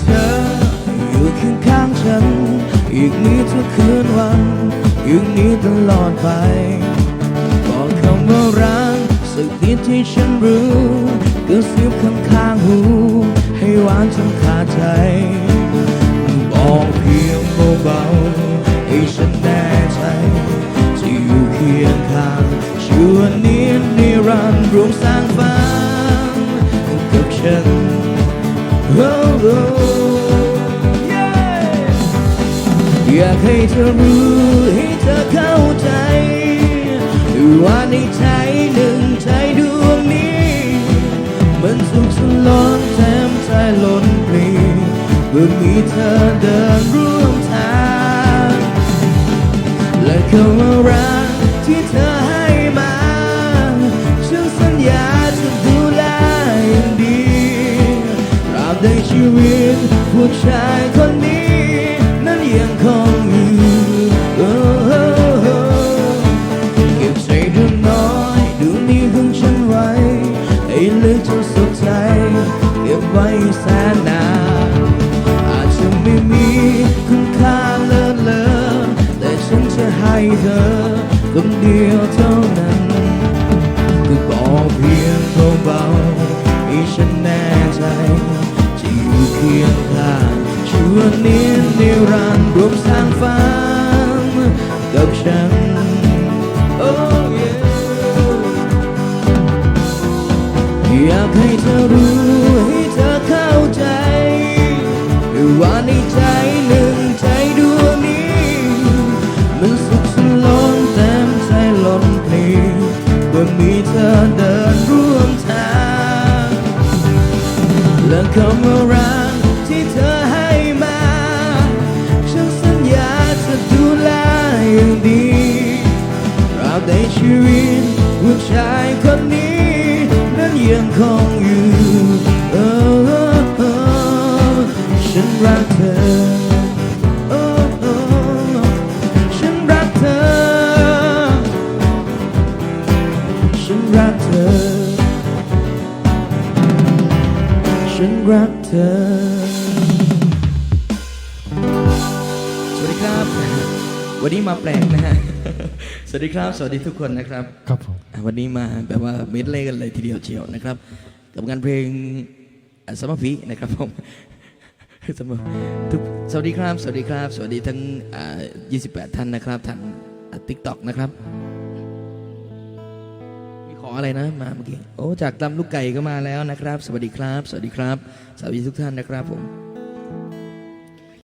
เธอ อยู่ข้างข้างฉัน อีกนี้ทุกคืนวันอีกนี้ตลอดไปบอกคำว่ารักสักนิดที่ฉันรู้กระซิบข้างข้างหู ให้หวานจนขาดใจบอกเพียงเบาๆให้ฉันแน่ใจที่อยู่เคียงข้างชั่วนิดนิรันดร์รวมสร้างฝันกับฉัน อยากให้เธอรู้ให้เธอเข้าใจว่าในใจหนึ่งใจดวงนี้ มันสุขสลอนแถมใจล้นปลีเมื่อมีเธอเดินร่วมทาง และคำว่ารักที่เธอ ผู้ชายคนนี้นั้นยังคงอยู่เก็บใจดูน้อยดูนี้ของฉันไว้ให้ลึกจนสุดใจเก็บไว้แสนนานอาจจะไม่มีคุณค่าเลิศเลอแต่ฉันจะให้เธอคนเดียวเท่านั้นก็บอกเพียงเบาๆ กับฉัน Oh yeah อยากให้เธอรู้ให้เธอเข้าใจ ว่าในใจหนึ่งใจดวงนี้ มันสุขสนล้นเต็มใจล้นเพลีเมื่อมีเธอเดินร่วมทางและคำว่า ชีวิตผู้ชายคนนี้นั้นยังคงอยู่เออเออฉันรักเธอเออเออฉันรักเธอ วันนี้มาแปลกนะฮะ สวัสดีครับ สวัสดีทุกคนนะครับ ครับผมอะวันนี้มาแบบว่าเมดเล่กันเลยทีเดียวเชียวนะครับ กับงานเพลงอะสมภีนะครับผมสมทุกสวัสดีครับ สวัสดีครับ สวัสดีทั้งอ่า28 ท่านนะครับทางทิกตอกนะครับ มีขออะไรนะมาเมื่อกี้ โอ้ จากตำลูกไก่ก็มาแล้วนะครับ สวัสดีครับ สวัสดีครับ สวัสดีทุกท่านนะครับผม